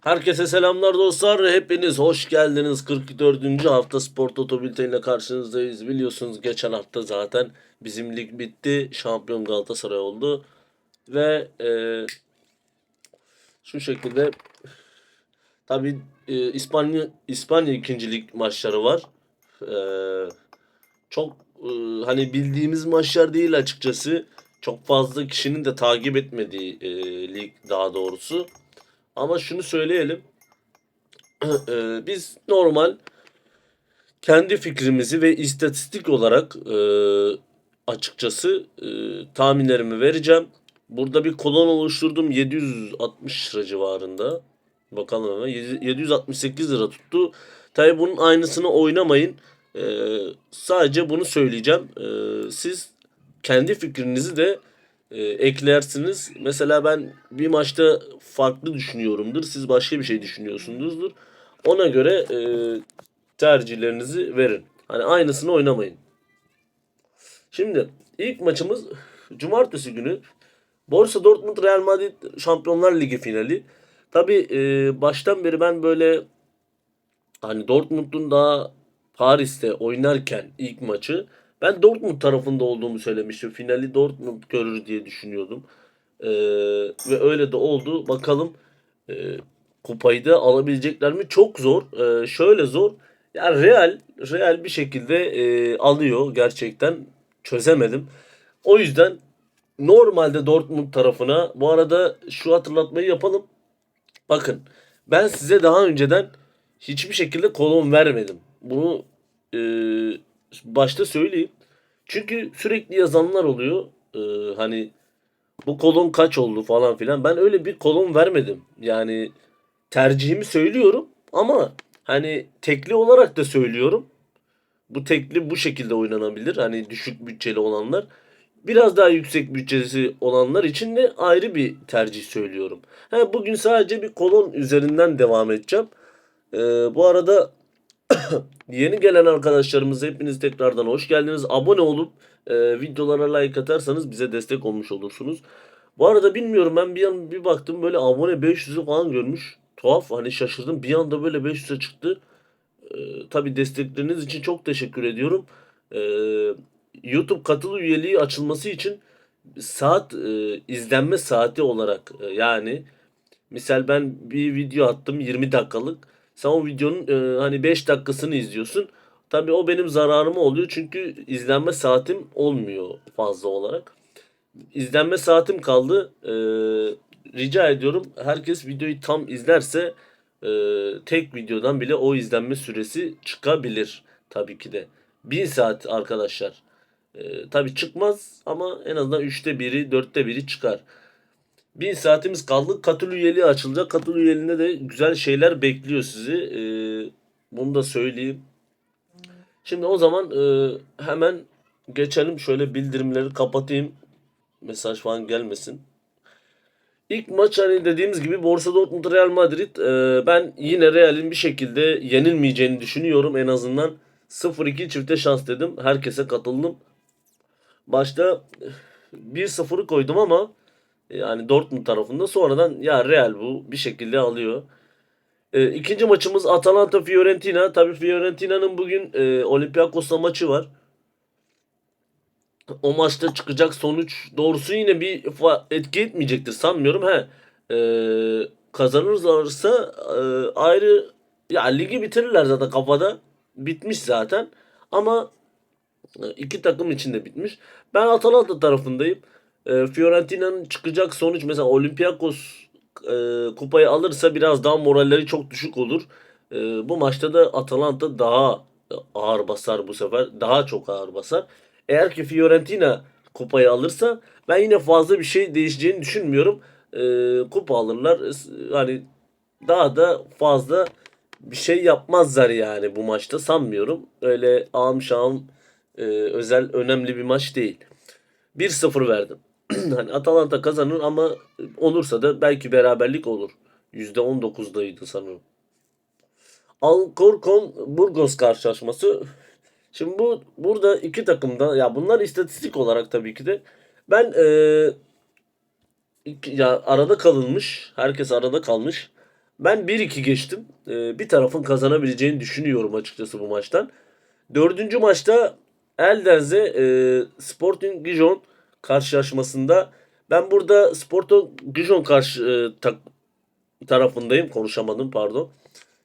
Herkese selamlar dostlar. Hepiniz hoş geldiniz. 44. hafta Spor Toto Bülteni ile karşınızdayız. Biliyorsunuz geçen hafta zaten bizim lig bitti. Şampiyon Galatasaray oldu. Ve e, şu şekilde tabi e, İspanya İspanya ikinci lig maçları var. E, çok e, hani bildiğimiz maçlar değil açıkçası. Çok fazla kişinin de takip etmediği e, lig daha doğrusu. Ama şunu söyleyelim. Eee, biz normal kendi fikrimizi ve istatistik olarak eee, açıkçası eee, tahminlerimi vereceğim. Burada bir kolon oluşturdum 760 lira civarında. Bakalım hemen Yedi- 768 lira tuttu. Tabi bunun aynısını oynamayın. Eee, sadece bunu söyleyeceğim. Eee, siz kendi fikrinizi de e, eklersiniz. Mesela ben bir maçta farklı düşünüyorumdur. Siz başka bir şey düşünüyorsunuzdur. Ona göre e, tercihlerinizi verin. Hani aynısını oynamayın. Şimdi ilk maçımız cumartesi günü Borussia Dortmund Real Madrid Şampiyonlar Ligi finali. Tabi baştan beri ben böyle hani Dortmund'un daha Paris'te oynarken ilk maçı ben Dortmund tarafında olduğumu söylemiştim. Finali Dortmund görür diye düşünüyordum. Ee, ve öyle de oldu. Bakalım e, kupayı da alabilecekler mi? Çok zor. Ee, şöyle zor. Yani Real Real bir şekilde e, alıyor gerçekten. Çözemedim. O yüzden normalde Dortmund tarafına bu arada şu hatırlatmayı yapalım. Bakın ben size daha önceden hiçbir şekilde kolon vermedim. Bunu e, başta söyleyeyim. Çünkü sürekli yazanlar oluyor. E, hani bu kolon kaç oldu falan filan. Ben öyle bir kolon vermedim. Yani tercihimi söylüyorum ama hani tekli olarak da söylüyorum. Bu tekli bu şekilde oynanabilir. Hani düşük bütçeli olanlar. Biraz daha yüksek bütçesi olanlar için de ayrı bir tercih söylüyorum. Ha, bugün sadece bir kolon üzerinden devam edeceğim. Ee, bu arada yeni gelen arkadaşlarımız hepiniz tekrardan hoş geldiniz. Abone olup e, videolara like atarsanız bize destek olmuş olursunuz. Bu arada bilmiyorum ben bir an bir baktım böyle abone 500'ü falan görmüş. Tuhaf hani şaşırdım. Bir anda böyle 500'e çıktı. Ee, tabii destekleriniz için çok teşekkür ediyorum. Ee, YouTube katıl üyeliği açılması için saat e, izlenme saati olarak e, yani misal ben bir video attım 20 dakikalık. Sen o videonun e, hani 5 dakikasını izliyorsun. Tabii o benim zararıma oluyor çünkü izlenme saatim olmuyor fazla olarak. İzlenme saatim kaldı. Ee, rica ediyorum herkes videoyu tam izlerse e, tek videodan bile o izlenme süresi çıkabilir tabii ki de. 1000 saat arkadaşlar. Ee, tabii çıkmaz ama en azından 3'te biri 4'te biri çıkar. 1000 saatimiz kaldı. Katıl üyeliği açılacak. Katıl üyeliğinde de güzel şeyler bekliyor sizi. Ee, bunu da söyleyeyim. Şimdi o zaman e, hemen geçelim. Şöyle bildirimleri kapatayım. Mesaj falan gelmesin. İlk maç hani dediğimiz gibi Borussia Dortmund Real Madrid. Ee, ben yine Real'in bir şekilde yenilmeyeceğini düşünüyorum. En azından 0-2 çifte şans dedim. Herkese katıldım. Başta 1-0'ı koydum ama yani Dortmund tarafında sonradan ya Real bu bir şekilde alıyor. E, ikinci maçımız Atalanta Fiorentina. Tabii Fiorentina'nın bugün e, Olympiakos'la maçı var. O maçta çıkacak sonuç doğrusu yine bir etki etmeyecektir sanmıyorum. He. E, kazanırlarsa e, ayrı ya ligi bitirirler zaten kafada. Bitmiş zaten. Ama e, iki takım için de bitmiş. Ben Atalanta tarafındayım. E, Fiorentina'nın çıkacak sonuç mesela Olympiakos e, kupayı alırsa biraz daha moralleri çok düşük olur. E, bu maçta da Atalanta daha ağır basar bu sefer. Daha çok ağır basar. Eğer ki Fiorentina kupayı alırsa ben yine fazla bir şey değişeceğini düşünmüyorum. E, kupa alırlar. E, Hani daha da fazla bir şey yapmazlar yani bu maçta sanmıyorum. Öyle ağım şahım e, özel önemli bir maç değil. 1-0 verdim. hani Atalanta kazanır ama olursa da belki beraberlik olur. %19'daydı sanırım. Alcorcon Burgos karşılaşması. Şimdi bu burada iki takımda ya bunlar istatistik olarak tabii ki de ben e, iki- ya arada kalınmış. Herkes arada kalmış. Ben 1-2 geçtim. Ee, bir tarafın kazanabileceğini düşünüyorum açıkçası bu maçtan. Dördüncü maçta Eldense e, Sporting Gijon karşılaşmasında ben burada Sporting Gijon karşı e, tak- tarafındayım. Konuşamadım pardon.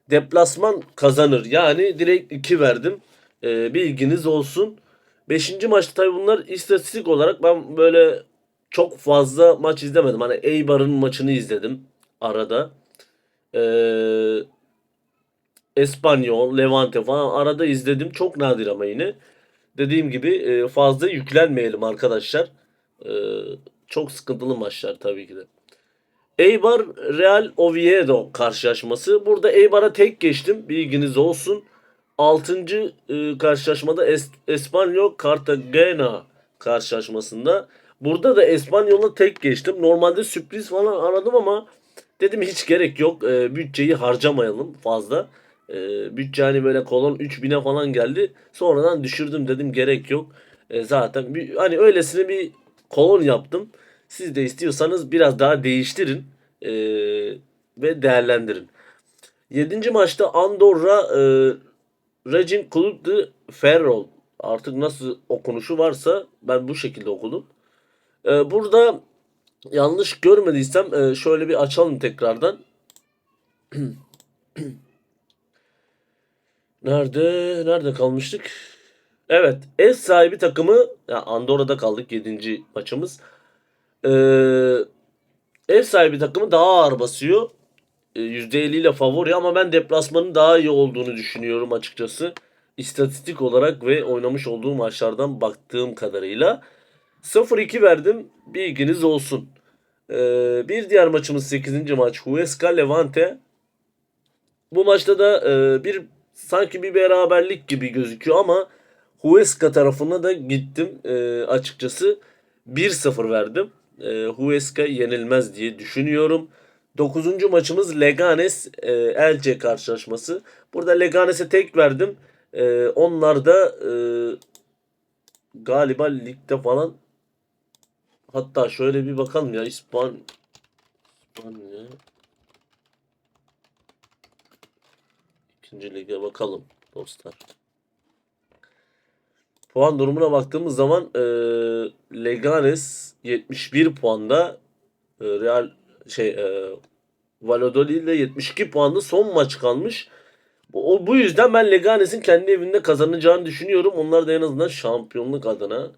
Deplasman kazanır. Yani direkt 2 verdim. Ee, bilginiz olsun. Beşinci maçta tabii bunlar istatistik olarak ben böyle çok fazla maç izlemedim. Hani Eibar'ın maçını izledim arada. Ee, Espanyol, Levante falan arada izledim. Çok nadir ama yine. Dediğim gibi e, fazla yüklenmeyelim arkadaşlar. Ee, çok sıkıntılı maçlar tabii ki de. Eibar Real Oviedo karşılaşması. Burada Eibar'a tek geçtim. Bilginiz olsun. 6. karşılaşmada es Espanyol Cartagena karşılaşmasında. Burada da Espanyol'a tek geçtim. Normalde sürpriz falan aradım ama dedim hiç gerek yok. E, bütçeyi harcamayalım fazla. E, bütçe hani böyle kolon 3000'e falan geldi. Sonradan düşürdüm dedim gerek yok. E, zaten bir, hani öylesine bir kolon yaptım. Siz de istiyorsanız biraz daha değiştirin e, ve değerlendirin. 7. maçta Andorra e, Racing Club de Ferrol artık nasıl okunuşu varsa ben bu şekilde okudum. E, burada yanlış görmediysem e, şöyle bir açalım tekrardan. Nerede? Nerede kalmıştık? Evet. Ev sahibi takımı ya Andorra'da kaldık 7. maçımız. Ee, ev sahibi takımı daha ağır basıyor. Ee, %50 ile favori ama ben deplasmanın daha iyi olduğunu düşünüyorum açıkçası. İstatistik olarak ve oynamış olduğum maçlardan baktığım kadarıyla. 0-2 verdim. Bilginiz olsun. Ee, bir diğer maçımız 8. maç. Huesca Levante. Bu maçta da e, bir sanki bir beraberlik gibi gözüküyor ama Huesca tarafına da gittim e, açıkçası. 1-0 verdim. E, Huesca yenilmez diye düşünüyorum. 9. maçımız Leganes e, Elce karşılaşması. Burada Leganes'e tek verdim. E, onlar da e, galiba ligde falan hatta şöyle bir bakalım ya İspan İspanya İkinci lige bakalım dostlar. Puan durumuna baktığımız zaman e, Leganes 71 puanda e, Real şey e, Valladolid ile 72 puanda son maç kalmış. O, bu yüzden ben Leganes'in kendi evinde kazanacağını düşünüyorum. Onlar da en azından şampiyonluk adına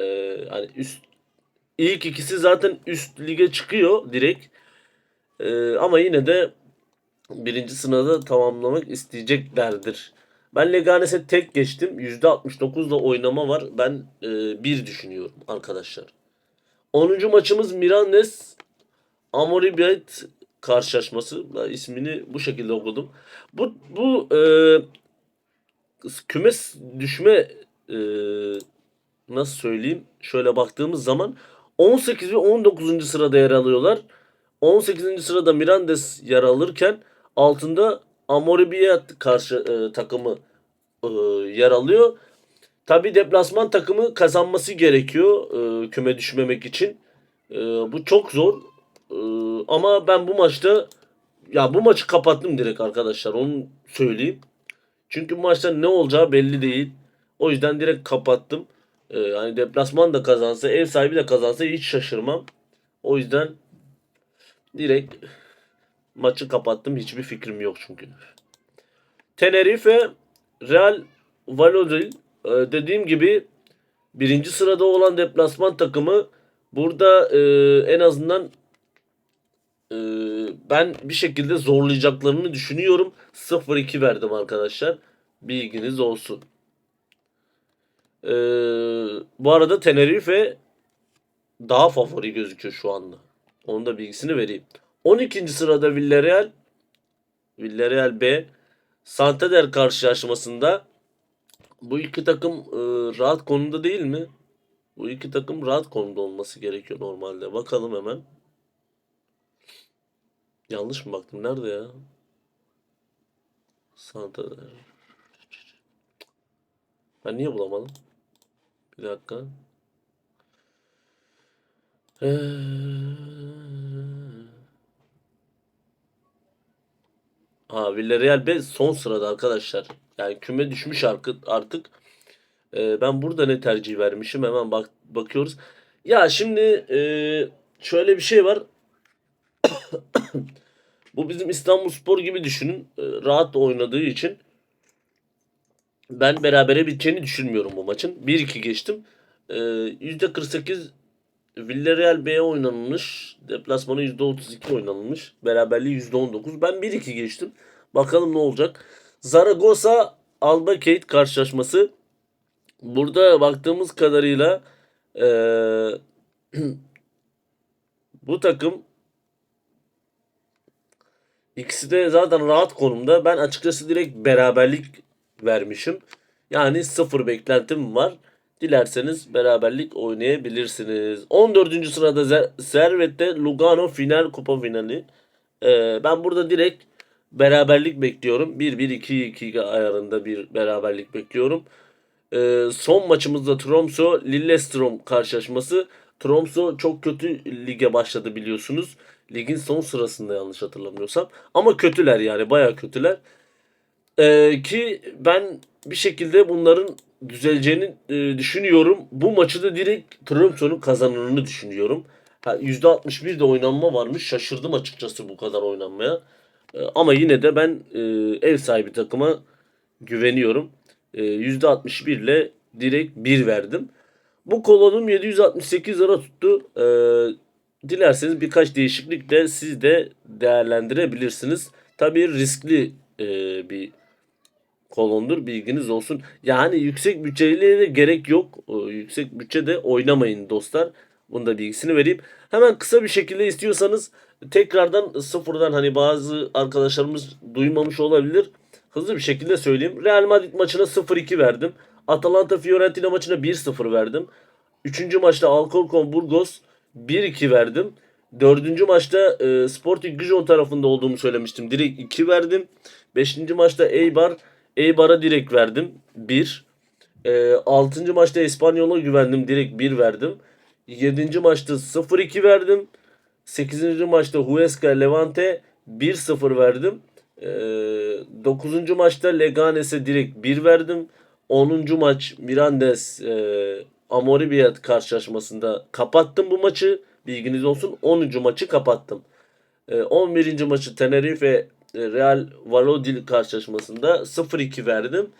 e, hani üst ilk ikisi zaten üst lige çıkıyor direkt. E, ama yine de birinci sınavda tamamlamak isteyeceklerdir. Ben Leganes'e tek geçtim. %69'da oynama var. Ben e, bir düşünüyorum arkadaşlar. 10. maçımız Mirandes Amoribet karşılaşması. Ben ismini bu şekilde okudum. Bu bu e, kümes düşme e, nasıl söyleyeyim? Şöyle baktığımız zaman 18 ve 19. sırada yer alıyorlar. 18. sırada Mirandes yer alırken altında Amoribiyat karşı e, takımı e, yer alıyor. Tabi deplasman takımı kazanması gerekiyor e, küme düşmemek için. E, bu çok zor. E, ama ben bu maçta ya bu maçı kapattım direkt arkadaşlar. Onu söyleyeyim. Çünkü bu maçta ne olacağı belli değil. O yüzden direkt kapattım. E, hani deplasman da kazansa, ev sahibi de kazansa hiç şaşırmam. O yüzden direkt maçı kapattım. Hiçbir fikrim yok çünkü. Tenerife Real Valladolid e, dediğim gibi birinci sırada olan deplasman takımı burada e, en azından e, ben bir şekilde zorlayacaklarını düşünüyorum. 0-2 verdim arkadaşlar. Bilginiz olsun. E, bu arada Tenerife daha favori gözüküyor şu anda. Onun da bilgisini vereyim. 12. sırada Villarreal Villarreal B Santander karşılaşmasında bu iki takım e, rahat konumda değil mi? Bu iki takım rahat konumda olması gerekiyor normalde. Bakalım hemen. Yanlış mı baktım? Nerede ya? Santander. Ben niye bulamadım? Bir dakika. Ee... Ha Villarreal B son sırada arkadaşlar. Yani küme düşmüş artık. artık. Ee, ben burada ne tercih vermişim hemen bak bakıyoruz. Ya şimdi e, şöyle bir şey var. Bu bizim İstanbulspor gibi düşünün. Ee, rahat oynadığı için ben berabere biteceğini düşünmüyorum bu maçın. 1-2 geçtim. Ee, %48 Villarreal B'ye oynanılmış. Deplasmanı %32 oynanılmış. Beraberliği %19. Ben 1-2 geçtim. Bakalım ne olacak. Zaragoza Alba Kate karşılaşması. Burada baktığımız kadarıyla eee, bu takım ikisi de zaten rahat konumda. Ben açıkçası direkt beraberlik vermişim. Yani sıfır beklentim var. Dilerseniz beraberlik oynayabilirsiniz. 14. sırada Servet'te Lugano final kupa finali. Ee, ben burada direkt beraberlik bekliyorum. 1-1-2-2 ayarında bir beraberlik bekliyorum. Ee, son maçımızda Tromsø Lillestrøm karşılaşması. Tromsø çok kötü lige başladı biliyorsunuz. Ligin son sırasında yanlış hatırlamıyorsam. Ama kötüler yani baya kötüler. Ee, ki ben bir şekilde bunların düzeleceğini e, düşünüyorum. Bu maçı da direkt Tromsø'nun kazananını düşünüyorum. Ha, %61 de oynanma varmış. Şaşırdım açıkçası bu kadar oynanmaya. Ee, ama yine de ben e, ev sahibi takıma güveniyorum. E, %61 ile direkt 1 verdim. Bu kolonum 768 lira tuttu. E, dilerseniz birkaç değişiklikle siz de değerlendirebilirsiniz. Tabii riskli e, bir kolondur bilginiz olsun. Yani yüksek bütçeyle de gerek yok. Yüksek bütçede oynamayın dostlar. Bunu da bilgisini vereyim. Hemen kısa bir şekilde istiyorsanız tekrardan sıfırdan hani bazı arkadaşlarımız duymamış olabilir. Hızlı bir şekilde söyleyeyim. Real Madrid maçına 0-2 verdim. Atalanta Fiorentina maçına 1-0 verdim. Üçüncü maçta Alcorcon Burgos 1-2 verdim. Dördüncü maçta e, Sporting Gijon tarafında olduğumu söylemiştim. Direkt 2 verdim. Beşinci maçta Eibar. Eibar'a direkt verdim. 1. E, altıncı maçta Espanyol'a güvendim. Direkt 1 verdim. Yedinci maçta 0-2 verdim. Sekizinci maçta Huesca Levante 1-0 verdim. E, maçta Leganes'e direkt 1 verdim. 10. maç Mirandes e, Amoribiyat karşılaşmasında kapattım bu maçı. Bilginiz olsun. 10. maçı kapattım. E, 11. maçı Tenerife Real Valladolid karşılaşmasında 0-2 verdim.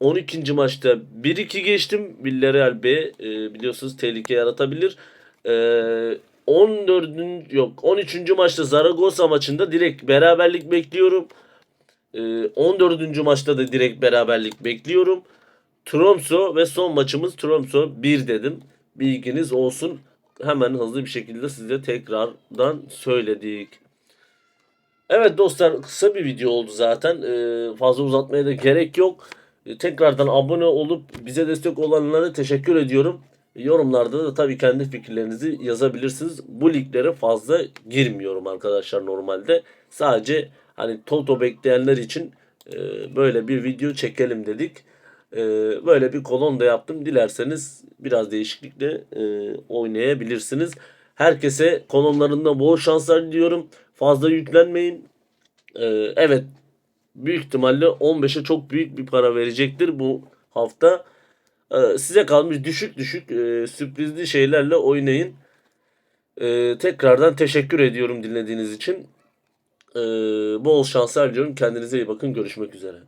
12. maçta 1-2 geçtim. Villarreal B e, biliyorsunuz tehlike yaratabilir. E, 14. yok 13. maçta Zaragoza maçında direkt beraberlik bekliyorum. E, 14. maçta da direkt beraberlik bekliyorum. Tromsø ve son maçımız Tromsø 1 dedim. Bilginiz olsun. Hemen hızlı bir şekilde size tekrardan söyledik. Evet dostlar kısa bir video oldu zaten. Ee, fazla uzatmaya da gerek yok. Ee, tekrardan abone olup bize destek olanlara teşekkür ediyorum. Yorumlarda da tabii kendi fikirlerinizi yazabilirsiniz. Bu liglere fazla girmiyorum arkadaşlar normalde. Sadece hani Toto bekleyenler için e, böyle bir video çekelim dedik. E, böyle bir kolon da yaptım. Dilerseniz biraz değişiklikle e, oynayabilirsiniz. Herkese kolonlarında bol şanslar diliyorum. Fazla yüklenmeyin. E, evet büyük ihtimalle 15'e çok büyük bir para verecektir bu hafta. E, size kalmış düşük düşük e, sürprizli şeylerle oynayın. E, tekrardan teşekkür ediyorum dinlediğiniz için. E, bol şanslar diliyorum. Kendinize iyi bakın. Görüşmek üzere.